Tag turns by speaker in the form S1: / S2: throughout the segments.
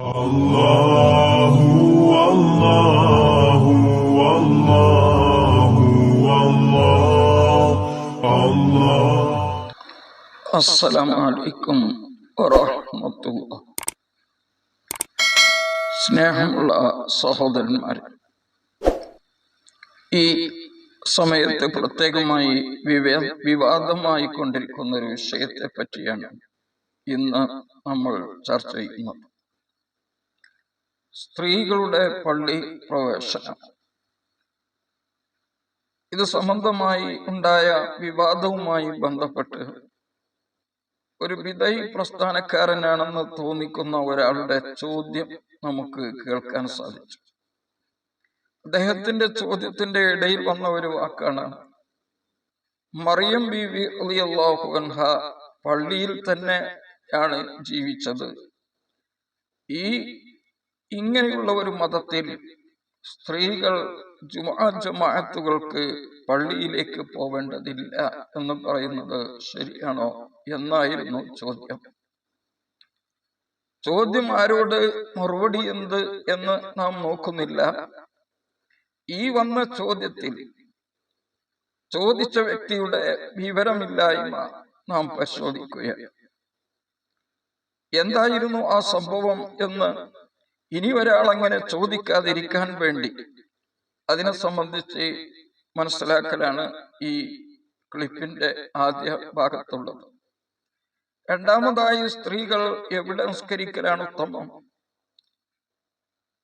S1: الله والله والله والله الله
S2: അസ്സലാമു അലൈക്കും വറഹ്മത്തുള്ളാ സ്നേഹമുള്ള സഹോദരന്മാരെ ഈ സമയത്ത് പ്രത്യേകമായി വിവേ വിവാദമായി കൊണ്ടിരിക്കുന്ന ഒരു വിഷയത്തെ പറ്റിയാണ് ഇന്ന് നമ്മൾ ചർച്ച ചെയ്യുന്നത് സ്ത്രീകളുടെ പള്ളി പ്രവേശനം. ഇത് സംബന്ധമായി ഉണ്ടായ വിവാദവുമായി ബന്ധപ്പെട്ട് ഒരു വിധയി പ്രസ്ഥാനക്കാരനാണെന്ന് തോന്നിക്കുന്ന ഒരാളുടെ ചോദ്യം നമുക്ക് കേൾക്കാൻ സാധിച്ചു. അദ്ദേഹത്തിന്റെ ചോദ്യത്തിന്റെ ഇടയിൽ വന്ന ഒരു വാക്കാണ് മറിയം ബി വി അലിയല്ലാഹു അൻഹ പള്ളിയിൽ തന്നെയാണ് ജീവിച്ചത്. ഈ ഇങ്ങനെയുള്ള ഒരു മതത്തിൽ സ്ത്രീകൾ ജുമാ ജമാഅത്തുകൾക്ക് പള്ളിയിലേക്ക് പോവേണ്ടതില്ല എന്ന് പറയുന്നത് ശരിയാണോ എന്നായിരുന്നു ചോദ്യം. ചോദ്യം ആരോട് മറുപടി എന്ത് എന്ന് നാം നോക്കുന്നില്ല. ഈ വന്ന ചോദ്യത്തിൽ ചോദിച്ച വ്യക്തിയുടെ വിവരമില്ലായ്മ നാം പരിശോധിക്കുകയാണ്. എന്തായിരുന്നു ആ സംഭവം എന്ന് ഇനി ഒരാൾ അങ്ങനെ ചോദിക്കാതിരിക്കാൻ വേണ്ടി അതിനെ സംബന്ധിച്ച് മനസ്സിലാക്കലാണ് ഈ ക്ലിപ്പിന്റെ ആദ്യ ഭാഗത്തുള്ളത്. രണ്ടാമതായി സ്ത്രീകൾ എവിടെ നിസ്കരിക്കലാണ് ഉത്തമം?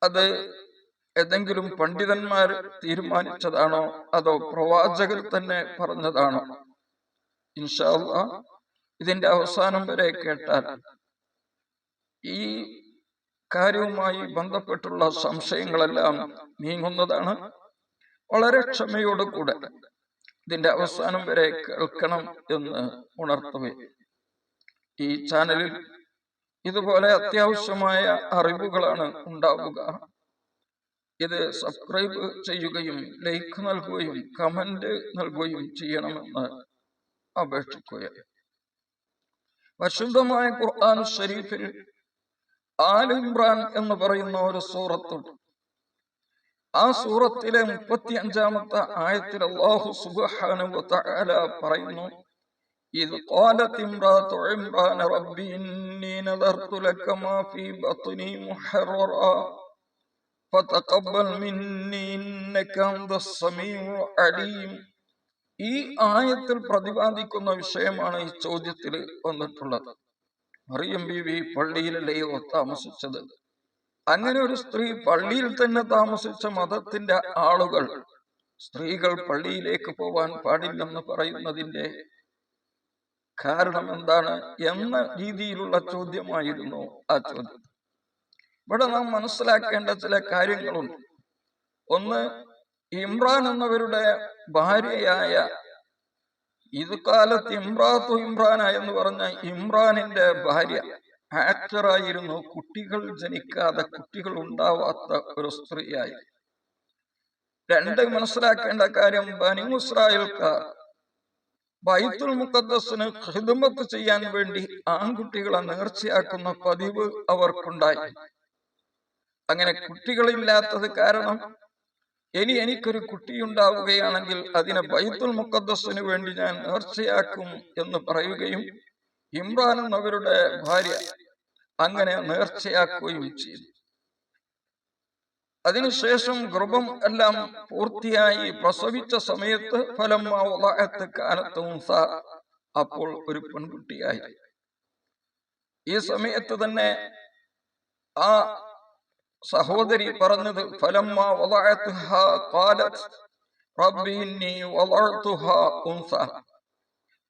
S2: അത് ഏതെങ്കിലും പണ്ഡിതന്മാർ തീരുമാനിച്ചതാണോ? അതോ പ്രവാചകർ തന്നെ പറഞ്ഞതാണോ? ഇൻഷാല്ല ഇതിന്റെ അവസാനം വരെ കേട്ടാൽ ഈ കാര്യവുമായി ബന്ധപ്പെട്ടുള്ള സംശയങ്ങളെല്ലാം നീങ്ങുന്നതാണ് വളരെ ക്ഷമയോടുകൂടെ. ഇതിന്റെ അവസാനം വരെ കേൾക്കണം എന്ന് ഉണർത്തുകയും ഈ ചാനലിൽ ഇതുപോലെ അത്യാവശ്യമായ അറിവുകളാണ് ഉണ്ടാവുക. ഇത് സബ്സ്ക്രൈബ് ചെയ്യുകയും ലൈക്ക് നൽകുകയും കമന്റ് നൽകുകയും ചെയ്യണമെന്ന് അപേക്ഷിക്കുകയാണ്. പരിശുദ്ധമായ ഖുർആൻ ഷരീഫിൽ ആൽ ഇമ്രാൻ എന്ന് പറയുന്ന ഒരു സൂറത്തുണ്ട് ആ സൂറത്തിലെ മുപ്പത്തി അഞ്ചാമത്തെ ആയത്തിൽ അള്ളാഹു സുബ്ഹാനഹു വതആല പറയുന്നു إذ قالت امرأة عمران رب إني نذرت لك ما في بطني محررا فتقبل مني إنك أنت السميع العليم ഈ ആയത്തിൽ പ്രതിപാദിക്കുന്ന വിഷയമാണ് ഈ ചോദ്യത്തിൽ വന്നിട്ടുള്ളത് മറിയം ബീവി പള്ളിയിലല്ലയോ താമസിച്ചത്? അങ്ങനെ ഒരു സ്ത്രീ പള്ളിയിൽ തന്നെ താമസിച്ച മതത്തിന്റെ ആളുകൾ സ്ത്രീകൾ പള്ളിയിലേക്ക് പോവാൻ പാടില്ലെന്ന് പറയുന്നതിന്റെ കാരണം എന്താണ് എന്ന രീതിയിലുള്ള ചോദ്യമായിരുന്നു ആ ചോദ്യം. ഇവിടെ നാം മനസ്സിലാക്കേണ്ട ചില കാര്യങ്ങളുണ്ട്. ഒന്ന് ഇമ്രാൻ എന്നവരുടെ ഭാര്യയായ ഇത് കാലത്ത് ഇമ്രാത്തു ഇമ്രാന എന്ന് പറഞ്ഞ ഇമ്രാനിന്റെ ഭാര്യ ആക്ടറായിരുന്നു. കുട്ടികൾ ജനിക്കാതെ കുട്ടികൾ ഉണ്ടാവാത്ത ഒരു സ്ത്രീയായി. രണ്ട് മനസ്സിലാക്കേണ്ട കാര്യം ബനിമുസ്രായൽക്കാർ ബൈത്തുൽ മുക്കദ്സിന് ഹിദമത്ത് ചെയ്യാൻ വേണ്ടി ആൺകുട്ടികളെ നേർച്ചയാക്കുന്ന പതിവ് അവർക്കുണ്ടായി. അങ്ങനെ കുട്ടികളില്ലാത്തത് കാരണം ഇനി എനിക്കൊരു കുട്ടിയുണ്ടാവുകയാണെങ്കിൽ അതിനെ ബൈത്തുൽ മുക്കദ്സിനു വേണ്ടി ഞാൻ നേർച്ചയാക്കും എന്ന് പറയുകയും ഇമ്രാൻ എന്നവരുടെ ഭാര്യ അങ്ങനെ നേർച്ചയാക്കുകയും ചെയ്തു. അതിനുശേഷം ഗർഭം എല്ലാം പൂർത്തിയായി പ്രസവിച്ച സമയത്ത് ഫലം കാലത്തും അപ്പോൾ ഒരു പെൺകുട്ടിയായി. ഈ സമയത്ത് തന്നെ ആ സഹോദരി പറഞ്ഞത് ഫലം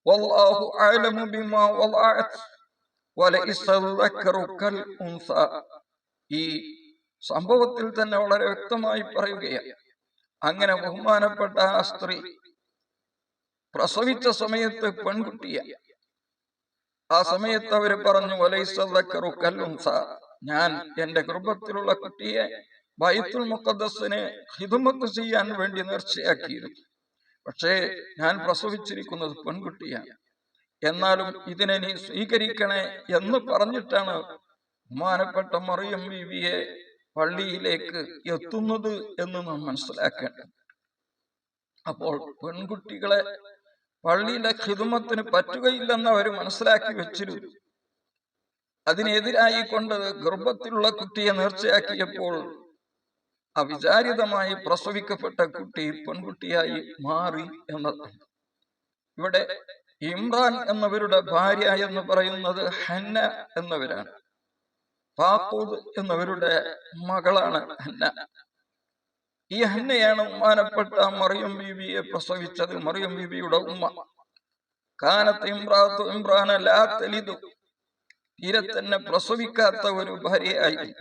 S2: والله أعلم بما وضعت وليس الذكر كالأنثى ഈ സംഭവത്തിൽ തന്നെ വളരെ വ്യക്തമായി പറയുകയാണ് അങ്ങനെ ബഹുമാനപ്പെട്ട ആ സ്ത്രീ പ്രസവിച്ച സമയത്ത് പെൺകുട്ടിയ ആ സമയത്ത് അവര് പറഞ്ഞു വലൈസക്കറു കല്ലുംസ ഞാൻ എന്റെ ഗർഭത്തിലുള്ള കുട്ടിയെ ബൈത്തുൽ മുഖദ്ദസിന് ഹിതുമത്ത് ചെയ്യാൻ വേണ്ടി നേർച്ചയാക്കിയിരുന്നു. പക്ഷേ ഞാൻ പ്രസവിച്ചിരിക്കുന്നത് പെൺകുട്ടിയാണ്. എന്നാലും ഇതിനെ നീ സ്വീകരിക്കണേ എന്ന് പറഞ്ഞിട്ടാണ് ബഹുമാനപ്പെട്ട മറിയം ബീവിയെ പള്ളിയിലേക്ക് എത്തുന്നത് എന്ന് നാം മനസ്സിലാക്കേണ്ടത്. അപ്പോൾ പെൺകുട്ടികളെ പള്ളിയിലെ ഹിതുമത്തിന് പറ്റുകയില്ലെന്ന് അവർ മനസ്സിലാക്കി വെച്ചിരുന്നു. അതിനെതിരായി കൊണ്ട് ഗർഭത്തിലുള്ള കുട്ടിയെ നേർച്ചയാക്കിയപ്പോൾ അവിചാരിതമായി പ്രസവിക്കപ്പെട്ട കുട്ടി പെൺകുട്ടിയായി മാറി എന്നതാണ് ഇവിടെ ഇമ്രാൻ എന്നവരുടെ ഭാര്യ എന്ന് പറയുന്നത് ഹന്ന എന്നവരാണ്. പാപ്പൂദ് എന്നവരുടെ മകളാണ് ഹന്ന. ഈ ഹന്നയാണ് ഉമ്മാനപ്പെട്ട മറിയം ബീവിയെ പ്രസവിച്ചത്. മറിയം ബീവിയുടെ ഉമ്മ. കാനത്ത് ഇമ്രാത്തു ഇമ്രാൻ ലാ തെലിതു തീരെ തന്നെ പ്രസവിക്കാത്ത ഒരു ഭാര്യയായി.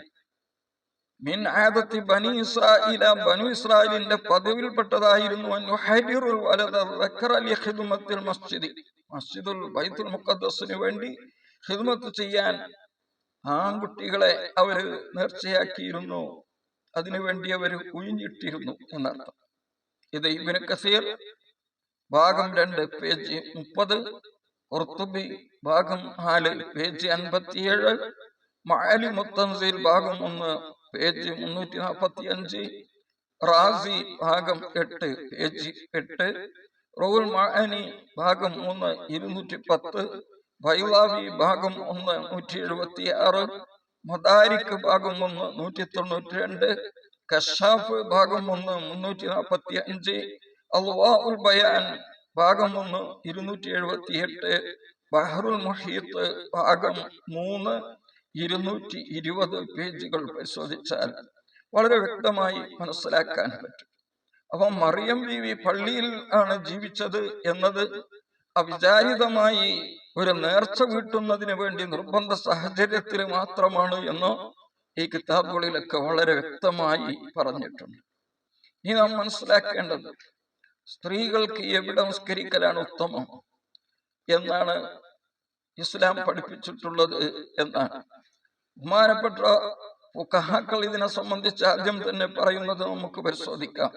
S2: മിൻ ആദത്തി ബനി ഇസ്രായില ബനു ഇസ്രായേലിന്റെ പദവിയിൽപ്പെട്ടതായിരുന്നു മസ്ജിദ്. മസ്ജിദുൽ ബൈത്തുൽ മുഖദ്ദസിന് വേണ്ടി ഹിദ്മത്ത് ചെയ്യാൻ ആൺകുട്ടികളെ അവർ നേർച്ചയാക്കിയിരുന്നു. അതിനുവേണ്ടി അവർ ഉഴിഞ്ഞിട്ടിരുന്നു എന്നർത്ഥം. ഇത് ഇബിന് കസീർ ഭാഗം രണ്ട് പേജ് മുപ്പത് ഖുർത്തുബി ഭാഗം നാല് പേജ് അൻപത്തിയേഴ്. മഅലി മുത്തൻസിൽ ഭാഗം ഒന്ന് പേജ് മുന്നൂറ്റി നാൽപ്പത്തി അഞ്ച് റാസി ഭാഗം എട്ട് പേജ് എട്ട്. റോൽ മഅനി ഭാഗം മൂന്ന് ഇരുന്നൂറ്റി പത്ത് ബൈലാവി ഭാഗം ഒന്ന് നൂറ്റി എഴുപത്തി ആറ് മദാരിക്ക് ഭാഗം ഒന്ന് നൂറ്റി തൊണ്ണൂറ്റി രണ്ട് കഷാഫ് ഭാഗം ഒന്ന് മുന്നൂറ്റി നാൽപ്പത്തി അഞ്ച് അൽവാഉൽ ബയാൻ ഭാഗം ഒന്ന് ഇരുന്നൂറ്റി എഴുപത്തി എട്ട് ബഹറുൽ മുഹീത്ത് ഭാഗം മൂന്ന് ഇരുന്നൂറ്റി ഇരുപത് പേജുകൾ പരിശോധിച്ചാൽ വളരെ വ്യക്തമായി മനസ്സിലാക്കാൻ പറ്റും. അപ്പം മറിയം ബീവി പള്ളിയിൽ ആണ് ജീവിച്ചത് എന്നത് അവിചാരിതമായി ഒരു നേർച്ച വീട്ടുന്നതിന് വേണ്ടി നിർബന്ധ സാഹചര്യത്തിൽ മാത്രമാണ് എന്നോ ഈ കിതാബുകളിലൊക്കെ വളരെ വ്യക്തമായി പറഞ്ഞിട്ടുണ്ട്. ഇനി നാം മനസ്സിലാക്കേണ്ടത് സ്ത്രീകൾക്ക് എവിടെ നമസ്കരിക്കലാണ് ഉത്തമം? എന്നാണ് ഇസ്ലാം പഠിപ്പിച്ചിട്ടുള്ളത് എന്നാണ്. ബഹുമാനപ്പെട്ട ഫുഖഹാക്കൾ ഇതിനെ സംബന്ധിച്ച് ആദ്യം തന്നെ പറയുന്നത് നമുക്ക് പരിശോധിക്കാം.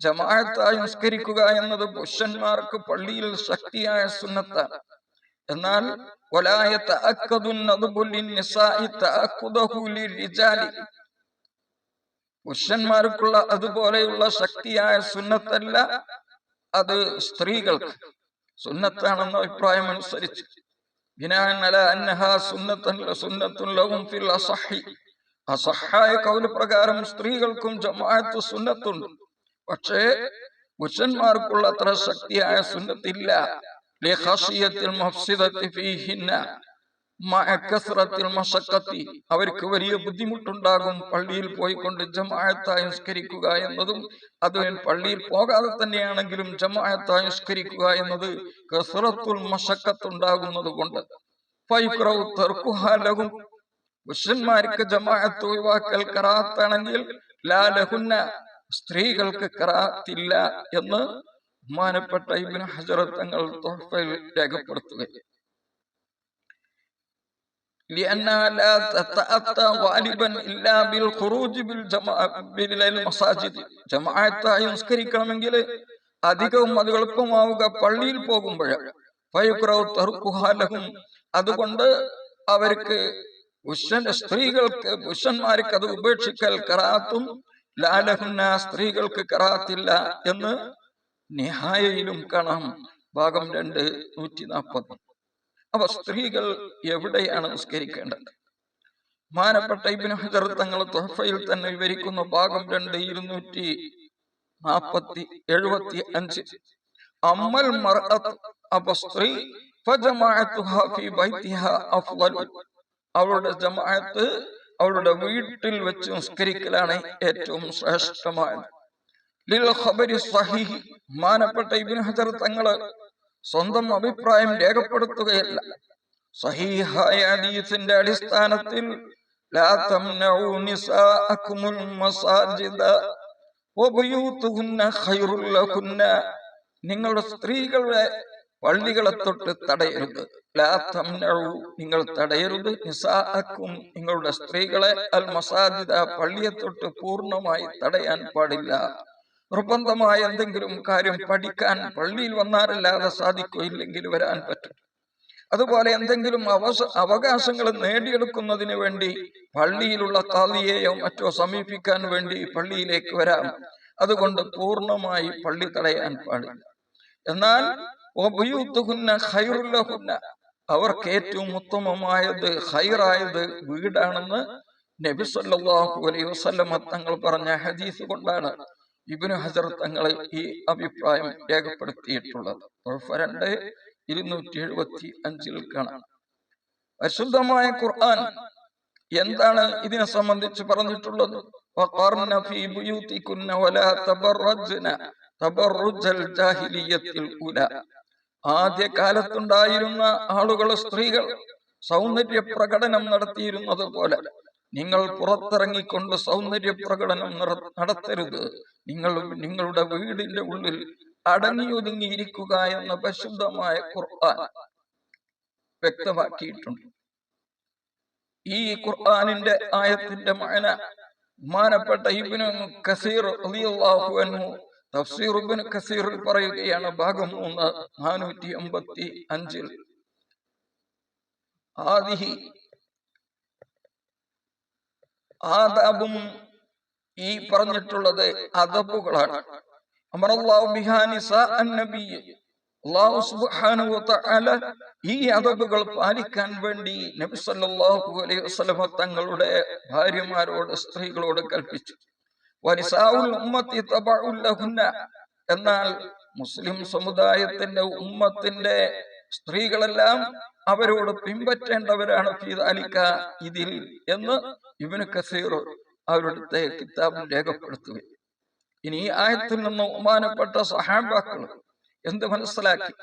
S2: ജമാഅത്തായി നിസ്കരിക്കുക എന്നത് പുരുഷന്മാർക്ക് പള്ളിയിൽ ശക്തിയായ സുന്നത്താണ്. എന്നാൽ പുരുഷന്മാർക്കുള്ള അതുപോലെയുള്ള ശക്തിയായ സുന്നത്തല്ല അത് സ്ത്രീകൾക്ക്. സുന്നത്താണെന്ന അഭിപ്രായം അനുസരിച്ച്. ബിനാൻ അല അന്നഹാ സുന്നത്തൻ സുന്നത്തുൻ ലഹും ഫിൽ അസഹി. അസഹായ കൗല പ്രകാരം സ്ത്രീകൾക്കും ജമാഅത്ത് സുന്നത്തുണ്ട് പക്ഷേ പുരുഷന്മാർക്കുള്ള അത്ര ശക്തിയായ സുന്നത്തില്ല. അവർക്ക് വലിയ ബുദ്ധിമുട്ടുണ്ടാകും പള്ളിയിൽ പോയിക്കൊണ്ട് ജമാഅത്തായി നിസ്കരിക്കുക എന്നതും അത് പള്ളിയിൽ പോകാതെ തന്നെയാണെങ്കിലും ജമാഅത്തായി നിസ്കരിക്കുക എന്നത് കസറത്തുൽ മശഖത്ത് ഉണ്ടാകുന്നത് കൊണ്ട്. ലഹും. പുരുഷന്മാർക്ക് ജമാഅത്ത് ഒഴിവാക്കൽ കറാത്താണെങ്കിൽ ലാലഹുന്ന സ്ത്രീകൾക്ക് കറാത്തില്ല എന്ന് ബഹുമാനപ്പെട്ട ഇബിൻ ഹജറത്തങ്ങൾ രേഖപ്പെടുത്തുകയും لأنها لا تتأتى غالبا إلا بالخروج بالجماعة بالمساجد ജമാഅത്തായി നിസ്കരിക്കണമെങ്കിൽ അധികവും അത് എളുപ്പമാവുക പള്ളിയിൽ പോകുമ്പോഴാണ് ഫയുക്രവ് തറുക്കുഹാലഹും അതുകൊണ്ട് അവർക്ക് പുരുഷൻ സ്ത്രീകൾക്ക് പുരുഷന്മാർക്ക് അത് ഉപേക്ഷിക്കൽ കറാത്തും ലാലഹുന്ന സ്ത്രീകൾക്ക് കറാത്തില്ല എന്ന് നിഹായയിലും കാണാം ഭാഗം രണ്ട് നൂറ്റി നാൽപ്പത് അപ്പൊ സ്ത്രീകൾ എവിടെയാണ് നിസ്കരിക്കേണ്ടത്? മാനപ്പെട്ട ഇബിന് ഹജർ തങ്ങൾ തൊഹഫയിൽ തന്നെ വിവരിക്കുന്ന ഭാഗം രണ്ട് ഇരുന്നൂറ്റി നാപ്പത്തി എഴുപത്തി അഞ്ച്. അമ്മൽ അപ്പൊ സ്ത്രീ അവളുടെ ജമാഅത്ത് അവളുടെ വീട്ടിൽ വെച്ച് നിസ്കരിക്കലാണ് ഏറ്റവും ശ്രേഷ്ഠമായത്. മാനപ്പെട്ട ഇബിൻ ഹജർ തങ്ങൾ സ്വന്തം അഭിപ്രായം രേഖപ്പെടുത്തുകയല്ല. സഹീഹായ ഹദീസിന്റെ അടിസ്ഥാനത്തിൽ ലാ തംനഉ നിസാഅകുമുൽ മസാജിദ വബയൂതുഹുന്ന ഖൈറുൽ ലഹുന്ന. നിങ്ങളുടെ സ്ത്രീകളുടെ പള്ളികളെ തൊട്ട് തടയരുത്. ലാ തംനഉ നിങ്ങൾ തടയരുത്. നിസാഅക്കും നിങ്ങളുടെ സ്ത്രീകളെ അൽ മസാജിദ പള്ളിയെ തൊട്ട് പൂർണമായി തടയാൻ പാടില്ല. നിർബന്ധമായ എന്തെങ്കിലും കാര്യം പഠിക്കാൻ പള്ളിയിൽ വന്നാലല്ലാതെ സാധിക്കുകയില്ലെങ്കിൽ വരാൻ പറ്റും. അതുപോലെ എന്തെങ്കിലും അവസ അവകാശങ്ങൾ നേടിയെടുക്കുന്നതിന് വേണ്ടി പള്ളിയിലുള്ള താതിയെയോ മറ്റോ സമീപിക്കാൻ വേണ്ടി പള്ളിയിലേക്ക് വരാം. അതുകൊണ്ട് പൂർണമായി പള്ളി തടയാൻ പാടില്ല. എന്നാൽ അവർക്ക് ഏറ്റവും ഉത്തമമായത് ഹൈറായത് വീടാണെന്ന് നബി സല്ലല്ലാഹു അലൈഹി തങ്ങൾ പറഞ്ഞ ഹദീസ് കൊണ്ടാണ്. ഇബിന് ഹസർ തങ്ങൾ ഈ അഭിപ്രായം രേഖപ്പെടുത്തിയിട്ടുള്ളത്. രണ്ട് ഇരുന്നൂറ്റി എഴുപത്തി അഞ്ചിൽ കാണാം. അശുദ്ധമായ ഖുർആൻ എന്താണ് ഇതിനെ സംബന്ധിച്ച് പറഞ്ഞിട്ടുള്ളത്? ആദ്യ കാലത്തുണ്ടായിരുന്ന ആളുകൾ സ്ത്രീകൾ സൗന്ദര്യ പ്രകടനം നടത്തിയിരുന്നത് പോലെ നിങ്ങൾ പുറത്തിറങ്ങിക്കൊണ്ട് സൗന്ദര്യ പ്രകടനം നടത്തരുത്. നിങ്ങൾ നിങ്ങളുടെ വീടിന്റെ ഉള്ളിൽ അടങ്ങിയൊതുങ്ങിയിരിക്കുക എന്ന പരിശുദ്ധമായ ഖുർആൻ വ്യക്തമാക്കിയിട്ടുണ്ട്. ഈ ഖുർആനിന്റെ ആയത്തിന്റെ മകന മാനപ്പെട്ട ഇബിനു കസീർ ഇബ്നു കസീറിൽ പറയുകയാണ് ഭാഗം മൂന്ന് നാനൂറ്റി അമ്പത്തി അഞ്ചിൽ ആദിഹി ആദാബും ഈ പറഞ്ഞിട്ടുള്ളത് അദബുകളാണ്. സുബ്ഹാനഹു ഈ അദബുകൾ പാലിക്കാൻ വേണ്ടി നബി സല്ലല്ലാഹു അലൈഹി തങ്ങളുടെ ഭാര്യമാരോട് സ്ത്രീകളോട് കൽപ്പിച്ചു. ഉമ്മത്തി എന്നാൽ മുസ്ലിം സമുദായത്തിന്റെ ഉമ്മത്തിന്റെ സ്ത്രീകളെല്ലാം അവരോട് പിൻപറ്റേണ്ടവരാണ് ഫീദാലിക്ക ഇതിൽ എന്ന് ഇബ്നു കസീർ അവരുടെ കിതാബിൽ രേഖപ്പെടുത്തുകയും ഇനി ഈ ആയത്തിൽ നിന്ന് ബഹുമാനപ്പെട്ട സഹാബാക്കൾ എന്ത് മനസ്സിലാക്കി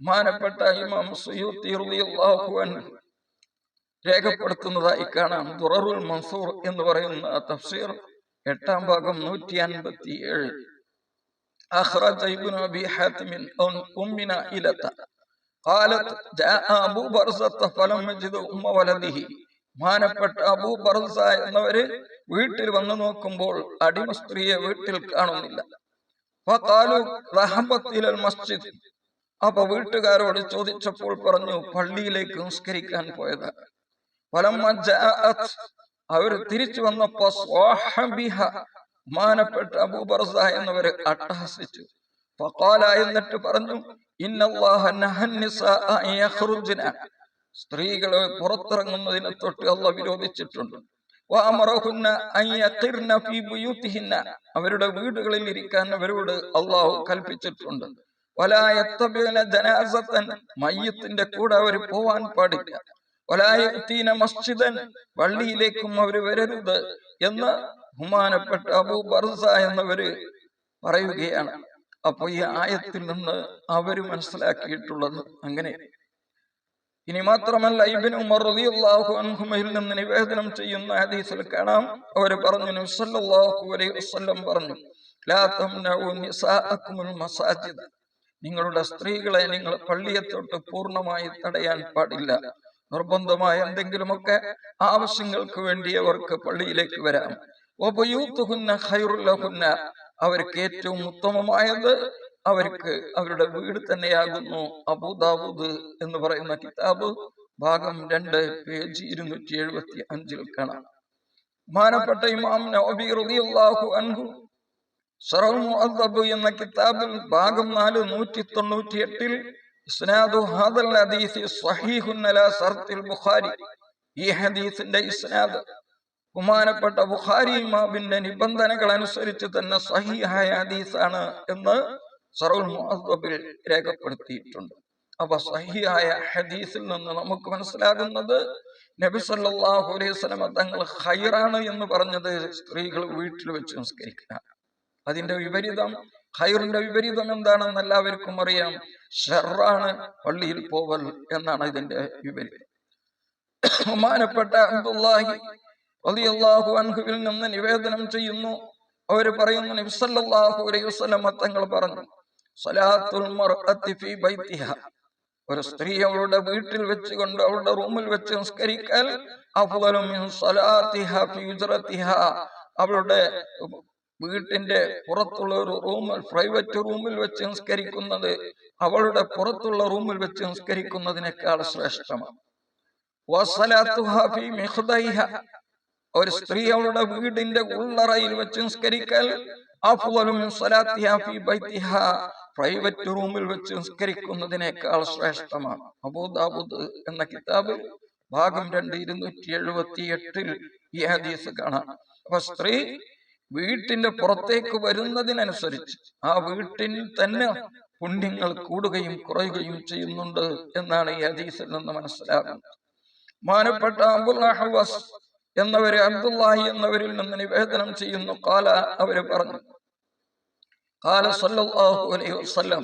S2: ബഹുമാനപ്പെട്ട ഇമാം സുയൂത്തി റളിയല്ലാഹു അൻഹു രേഖപ്പെടുത്തുന്നതായി കാണാം ദുററുൽ മൻസൂർ എന്ന് പറയുന്ന തഫ്സീർ എട്ടാം ഭാഗം നൂറ്റി അൻപത്തി ഏഴ് أخرج ابن أبي حاتم عن أمنا إلة قالت جاء أبو برزة فلم يجد أم ولده മാനപ്പെട്ട അബൂ ബർസ എന്നവര് വീട്ടിൽ വന്നു നോക്കുമ്പോൾ അടിമ സ്ത്രീയെ വീട്ടിൽ കാണുന്നില്ല ഫഖാലു റഹബത്ത് ഇലൽ മസ്ജിദ് അപ്പൊ വീട്ടുകാരോട് ചോദിച്ചപ്പോൾ പറഞ്ഞു പള്ളിയിലേക്ക് നിസ്കരിക്കാൻ പോയത് ഫലമ്മ ജാഅത് അവർ തിരിച്ചു വന്നപ്പോ സ്വാഹബിഹ മാനപ്പെട്ട അബൂബർസ എന്നവര് അട്ടഹസിച്ചു ഫഖാല എന്നിട്ട് പറഞ്ഞു സ്ത്രീകളെ പുറത്തിറങ്ങുന്നതിനെ തൊട്ട് അല്ല വിരോധിച്ചിട്ടുണ്ട്. അവരുടെ വീടുകളിൽ ഇരിക്കാൻ അവരോട് അള്ളാഹു കൽപ്പിച്ചിട്ടുണ്ട്. വലാ യത്തബിഅന ജനാസത്തൻ മയ്യത്തിന്റെ കൂടെ അവർ പോവാൻ പാടില്ല. വലായത്തീന മസ്ജിദൻ. പള്ളിയിലേക്കും അവർ വരരുത് എന്ന് ബഹുമാനപ്പെട്ട അബൂ ബർസ എന്നവര് പറയുകയാണ്. അപ്പൊ ഈ ആയത്തിൽ നിന്ന് അവർ മനസ്സിലാക്കിയിട്ടുള്ളത് അങ്ങനെ. ഇനി മാത്രമല്ല ഇബ്നു ഉമർ റളിയല്ലാഹു അൻഹുമയിൽ നിന്ന് നിവേദനം ചെയ്യുന്ന ഹദീസിൽ കാണാം. അവർ പറഞ്ഞു നബി സല്ലല്ലാഹു അലൈഹി വസല്ലം പറഞ്ഞു ലാ നിങ്ങളുടെ സ്ത്രീകളെ നിങ്ങൾ പള്ളിയെ തൊട്ട് പൂർണമായി തടയാൻ പാടില്ല. നിർബന്ധമായ എന്തെങ്കിലുമൊക്കെ ആവശ്യങ്ങൾക്ക് വേണ്ടി അവർക്ക് പള്ളിയിലേക്ക് വരാം. അവർക്ക് ഏറ്റവും ഉത്തമമായത് അവർക്ക് അവരുടെ വീട് തന്നെയാകുന്നു. അബൂദാവൂദ് എന്ന് പറയുന്ന കിതാബ് ഭാഗം രണ്ട് പേജ് ഇരുന്നൂറ്റി എഴുപത്തി അഞ്ചിൽ കാണാം. മാനപ്പെട്ട ഇമാം റളിയല്ലാഹു അൻഹു എന്ന കിതാബിൽ ഭാഗം നാല് നൂറ്റി തൊണ്ണൂറ്റി എട്ടിൽ ഇസ്നാദു ഹാദൽ ബുഖാരി ഈ ഹദീസിന്റെ ഇസ്നാദ് ബഹുമാനപ്പെട്ട ബുഖാരി ഇമാമിന്റെ നിബന്ധനകൾ അനുസരിച്ച് തന്നെ സഹിഹായ ഹദീസാണ് എന്ന് സറുൽ രേഖപ്പെടുത്തിയിട്ടുണ്ട്. അപ്പൊ സഹിയായ ഹദീസിൽ നിന്ന് നമുക്ക് മനസ്സിലാകുന്നത് നബി സല്ലാഹു അലൈഹി തങ്ങൾ ഹൈറാണ് എന്ന് പറഞ്ഞത് സ്ത്രീകൾ വീട്ടിൽ വെച്ച് സംസ്കരിക്കുക അതിന്റെ വിപരീതം ഖൈറിന്റെ വിപരീതം എന്താണെന്ന് എല്ലാവർക്കും അറിയാം. ഷെറാണ് പള്ളിയിൽ പോവൽ എന്നാണ് ഇതിന്റെ വിപരീതം. ബഹുമാനപ്പെട്ട അബ്ദുല്ലാഹി റളിയല്ലാഹു അൻഹുവിൽ നിന്ന് നിവേദനം ചെയ്യുന്നു. അവർ പറയുന്നു നബി സല്ലല്ലാഹു അലൈഹി തങ്ങൾ പറഞ്ഞു സലാത്തുൽ ഫീ ഒരു സ്ത്രീ അവളുടെ വീട്ടിൽ വെച്ചുകൊണ്ട് അവളുടെ റൂമിൽ വെച്ച് ഉജ്റത്തിഹ. അവളുടെ വീട്ടിന്റെ പുറത്തുള്ള ഒരു റൂമിൽ പ്രൈവറ്റ് റൂമിൽ വെച്ച് നിസ്കരിക്കുന്നത് അവളുടെ പുറത്തുള്ള റൂമിൽ വെച്ച് നിസ്കരിക്കുന്നതിനേക്കാൾ ശ്രേഷ്ഠമാണ്. ഒരു സ്ത്രീ അവളുടെ വീടിന്റെ ഉള്ളറയിൽ വെച്ച് നിസ്കരിക്കൽ. പ്രൈവറ്റ് റൂമിൽ വെച്ച് നിസ്കരിക്കുന്നതിനേക്കാൾ ശ്രേഷ്ഠമാണ് അബൂദാബുദ് എന്ന കിതാബിൽ ഭാഗം രണ്ട് ഇരുന്നൂറ്റി എഴുപത്തി എട്ടിൽ ഈ ഹദീസ് കാണാം അപ്പൊ സ്ത്രീ വീട്ടിന്റെ പുറത്തേക്ക് വരുന്നതിനനുസരിച്ച് ആ വീട്ടിൽ തന്നെ പുണ്യങ്ങൾ കൂടുകയും കുറയുകയും ചെയ്യുന്നുണ്ട് എന്നാണ് ഈ ഹദീസിൽ നിന്ന് മനസ്സിലാകുന്നത് മാനപ്പെട്ട അബുൽ അഹ്വസ് എന്നവരെ അബ്ദുല്ലാഹി എന്നവരിൽ നിന്ന് നിവേദനം ചെയ്യുന്നു. കാല അവർ പറഞ്ഞു. കാല സല്ലല്ലാഹു അലൈഹി വസല്ലം.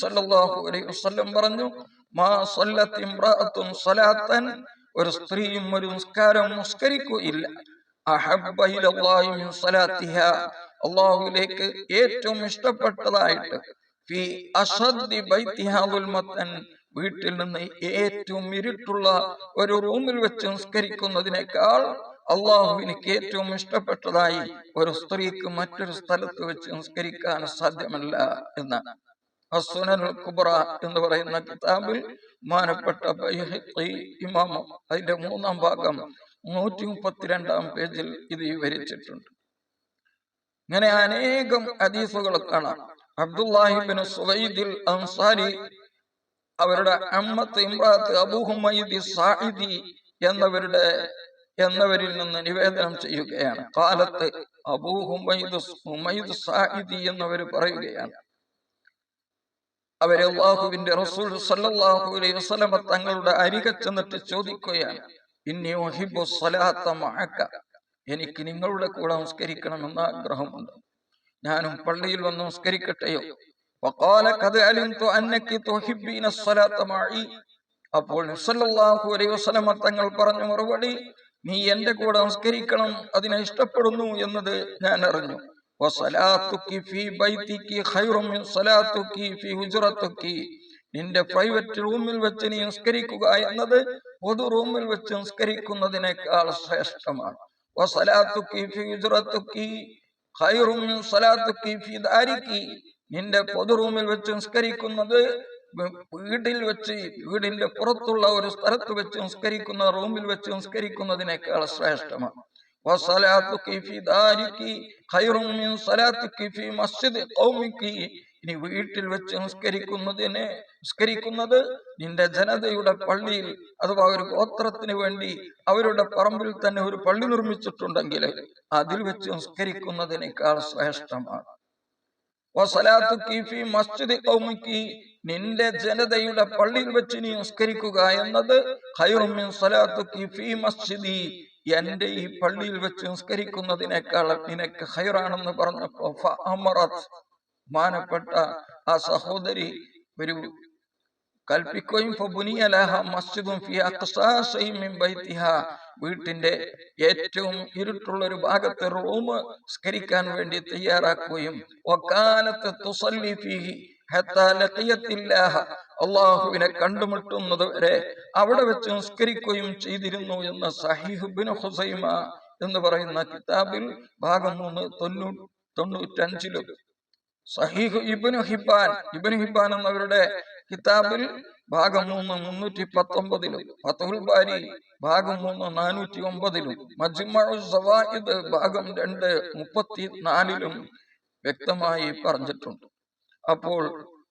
S2: സല്ലല്ലാഹു അലൈഹി വസല്ലം പറഞ്ഞു മാ സല്ലത്ത് ഇംറഅത്തുൻ സലാത്തൻ. ഒരു സ്ത്രീയും ഒരു നിസ്കാരം നിസ്കരിക്കുകയില്ല. അഹബ്ബ ഇലല്ലാഹി മിൻ സലാത്തിഹാ. അല്ലാഹുവിലേക്ക് ഏറ്റവും ഇഷ്ടപ്പെട്ടതായിട്ട് ഫി അഷദ്ദി ബൈത്തിഹാ ദുൽമത്തൻ. വീട്ടിൽ നിന്ന് ഏറ്റവും ഇരുട്ടുള്ള ഒരു റൂമിൽ വെച്ച് നിസ്കരിക്കുന്നതിനേക്കാൾ അള്ളാഹുവിനിക്ക് ഏറ്റവും ഇഷ്ടപ്പെട്ടതായി ഒരു സ്ത്രീക്ക് മറ്റൊരു സ്ഥലത്ത് വെച്ച് സംസ്കരിക്കാൻ സാധ്യമല്ല എന്നാണ് അസുനൽ കുബ്ര എന്ന് പറയുന്ന കിതാബിൽ മാനപ്പെട്ട ഇമാം അതിന്റെ മൂന്നാം ഭാഗം നൂറ്റി മുപ്പത്തിരണ്ടാം പേജിൽ ഇത് വിവരിച്ചിട്ടുണ്ട്. ഇങ്ങനെ അനേകം ഹദീസുകൾ കാണാം. അബ്ദുല്ലാഹിബിൻ സുവൈദിൽ അൻസാരി അവരുടെ അമ്മത്ത് ഇമ്രാത്ത് അബൂഹുമൈദി സാഹിദി എന്നവരുടെ എന്നവരിൽ നിന്ന് നിവേദനം ചെയ്യുകയാണ്. കാലത്ത് അബൂ സാഹിദി എന്നവർ പറയുകയാണ്. അവരെ അള്ളാഹുവിന്റെ റസൂൽ സല്ലാഹു അലൈഹി വസ്ലമ തങ്ങളുടെ അരികെ ചെന്നിട്ട് ചോദിക്കുകയാണ്. ഇന്നി എനിക്ക് നിങ്ങളുടെ കൂടെ നമസ്കരിക്കണമെന്ന് ആഗ്രഹമുണ്ട്. ഞാനും പള്ളിയിൽ വന്ന് നമസ്കരിക്കട്ടെയോ? അപ്പോൾ തങ്ങൾ പറഞ്ഞ മറുപടി നീ എന്റെ കൂടെ നമസ്കരിക്കണം അതിനെ ഇഷ്ടപ്പെടുന്നു എന്നത് ഞാൻ അറിഞ്ഞു. നിന്റെ പ്രൈവറ്റ് റൂമിൽ വെച്ച് നീ നിസ്കരിക്കുക എന്നത് പൊതു റൂമിൽ വെച്ച് നിസ്കരിക്കുന്നതിനേക്കാൾ ശ്രേഷ്ഠമാണ്. നിന്റെ പൊതു റൂമിൽ വെച്ച് നിസ്കരിക്കുന്നത് വീട്ടിൽ വെച്ച് വീടിന്റെ പുറത്തുള്ള ഒരു സ്ഥലത്ത് വെച്ച് സംസ്കരിക്കുന്ന റൂമിൽ വെച്ച് സംസ്കരിക്കുന്നതിനേക്കാൾ ശ്രേഷ്ഠമാണ്. ഇനി വീട്ടിൽ വെച്ച് സംസ്കരിക്കുന്നതിനെ സംസ്കരിക്കുന്നത് നിന്റെ ജനതയുടെ പള്ളിയിൽ അഥവാ ഒരു ഗോത്രത്തിന് വേണ്ടി അവരുടെ പറമ്പിൽ തന്നെ ഒരു പള്ളി നിർമ്മിച്ചിട്ടുണ്ടെങ്കിൽ അതിൽ വെച്ച് സംസ്കരിക്കുന്നതിനേക്കാൾ ശ്രേഷ്ഠമാണ്. നിന്റെ ജനതയുടെ പള്ളിയിൽ വെച്ച് നീ നിസ്കരിക്കുക എന്നത് എന്റെ ഈ പള്ളിയിൽ വെച്ച് നിസ്കരിക്കുന്നതിനേക്കാൾ നിനക്ക് ഹൈറാണെന്ന് പറഞ്ഞപ്പോ ഫഅമറത് മാനപ്പെട്ട ആ സഹോദരി ഒരു കൽപ്പിക്കുകയും വീട്ടിന്റെ ഏറ്റവും ഇരുട്ടുള്ള ഒരു ഭാഗത്ത് റൂം സ്കരിക്കാൻ വേണ്ടി തയ്യാറാക്കുകയും അള്ളാഹുവിനെ കണ്ടുമുട്ടുന്നത് വരെ അവിടെ വെച്ച് നിസ്കരിക്കുകയും ചെയ്തിരുന്നു എന്ന് സഹിഹുബിന് ഹുസൈമ എന്ന് പറയുന്ന കിതാബിൽ ഭാഗം മൂന്ന് തൊണ്ണൂ തൊണ്ണൂറ്റഞ്ചിലും. സഹീഹ് ഇബ്നു ഹിബാൻ ഇബ്നു ഹിബാൻ എന്നവരുടെ കിതാബിൽ ഭാഗം മൂന്ന് മുന്നൂറ്റി പത്തൊമ്പതിലും ഫത്തുൽ ബാരി ഭാഗം മൂന്ന് നാനൂറ്റി ഒമ്പതിലും സവായിദ് ഭാഗം രണ്ട് മുപ്പത്തി നാലിലും വ്യക്തമായി പറഞ്ഞിട്ടുണ്ട്. അപ്പോൾ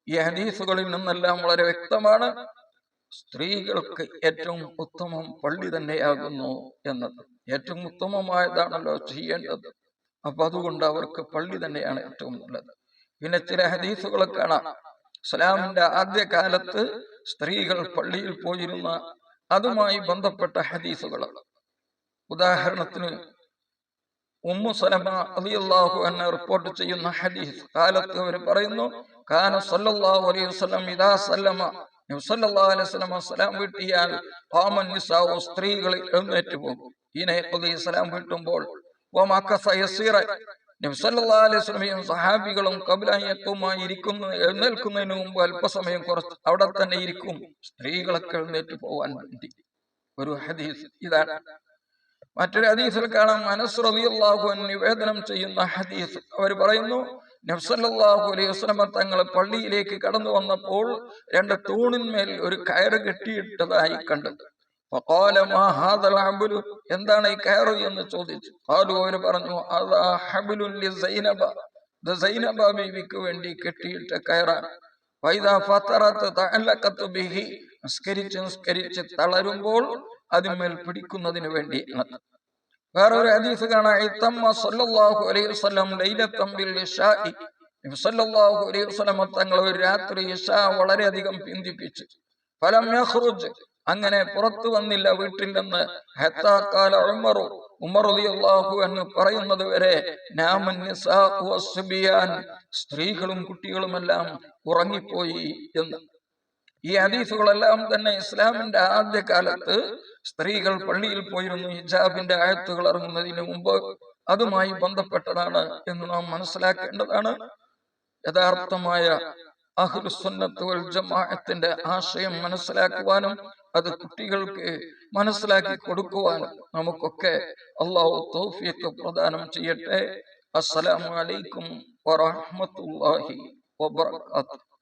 S2: ഈ ഹദീസുകളിൽ നിന്നെല്ലാം വളരെ വ്യക്തമാണ്. സ്ത്രീകൾക്ക് ഏറ്റവും ഉത്തമം പള്ളി തന്നെയാകുന്നു എന്നത്. ഏറ്റവും ഉത്തമമായതാണല്ലോ ചെയ്യേണ്ടത്. അപ്പൊ അതുകൊണ്ട് അവർക്ക് പള്ളി തന്നെയാണ് ഏറ്റവും നല്ലത്. പിന്നെ ചില ഹദീസുകൾ കാണാം. ഇസ്ലാമിന്റെ ആദ്യ കാലത്ത് സ്ത്രീകൾ പള്ളിയിൽ പോയിരുന്ന അതുമായി ബന്ധപ്പെട്ട ഹദീസുകൾ ഉദാഹരണത്തിന് ഉമ്മു സലമ അലിയല്ലാഹു എന്ന റിപ്പോർട്ട് ചെയ്യുന്ന ഹദീസ്. കാലത്ത് അവർ പറയുന്നു കാന സല്ലല്ലാഹു അലൈഹി വസല്ലം ഇദാ സല്ലമ. നബി സല്ലല്ലാഹു അലൈഹി വീട്ടിയാൽ പോകും. അലൈഹി സഹാബികളും എഴുന്നേൽക്കുന്നതിന് മുമ്പ് അല്പസമയം കുറച്ച് അവിടെ തന്നെ ഇരിക്കും. സ്ത്രീകളൊക്കെ എഴുന്നേറ്റ് പോവാൻ വേണ്ടി. ഒരു ഹദീസ് ഇതാണ്. മറ്റൊരു ഹദീസിൽ കാണാം മനസ് റളിയല്ലാഹു അൻഹു നിവേദനം ചെയ്യുന്ന ഹദീസ്. അവർ പറയുന്നു നബ്സല്ലാഹു അലൈഹി വസ്ലമ തങ്ങൾ പള്ളിയിലേക്ക് കടന്നു വന്നപ്പോൾ രണ്ട് തൂണിന്മേൽ ഒരു കയറ് കെട്ടിയിട്ടതായി കണ്ടു ഫഖാല മാ ഹാദൽ ഹബ്ലു? എന്താണ് ഈ കയറ് എന്ന് ചോദിച്ചു. ആലു അവർ പറഞ്ഞു അതാ ഹബ്ലുൻ ലി സൈനബ. ഇത് വേണ്ടി കെട്ടിയിട്ട തഅല്ലഖത്തു ബിഹി. നിസ്കരിച്ച് നിസ്കരിച്ച് തളരുമ്പോൾ അതിന്മേൽ പിടിക്കുന്നതിന് വേണ്ടി വേറെ ഒരു ഹദീസ് കാണാം ഇത്തമ്മ അലൈഹി വസല്ലം ബിൽ ഇശാഇ നബി അലൈഹി വസല്ലം തങ്ങൾ ഒരു രാത്രി ഇശാ വളരെയധികം പിന്തിപ്പിച്ചു. ഫലം അങ്ങനെ പുറത്തു വന്നില്ല വീട്ടിൽ നിന്ന് ഹത്താ കാല ഉമറു. ഉമർ റളിയല്ലാഹു അൻഹു പറയുന്നത് വരെ നിസാഉ വസ്ബിയാൻ സ്ത്രീകളും കുട്ടികളുമെല്ലാം ഉറങ്ങിപ്പോയി എന്ന്. ഈ ഹദീസുകളെല്ലാം തന്നെ ഇസ്ലാമിന്റെ ആദ്യ കാലത്ത് സ്ത്രീകൾ പള്ളിയിൽ പോയിരുന്നു. ഹിജാബിന്റെ ആയത്തുകൾ ഇറങ്ങുന്നതിന് മുമ്പ് അതുമായി ബന്ധപ്പെട്ടതാണ് എന്ന് നാം മനസ്സിലാക്കേണ്ടതാണ്. യഥാർത്ഥമായ അഹ്ലുസുന്നത്ത് വൽ ജമാഅത്തിന്റെ ആശയം മനസ്സിലാക്കുവാനും അത് കുട്ടികൾക്ക് മനസ്സിലാക്കി കൊടുക്കുവാനും നമുക്കൊക്കെ അള്ളാഹു തൗഫീഖ് പ്രദാനം ചെയ്യട്ടെ. അസ്സലാമലൈക്കും അലൈക്കും വറഹ്മത്തുള്ളാഹി വബറകാതുഹു.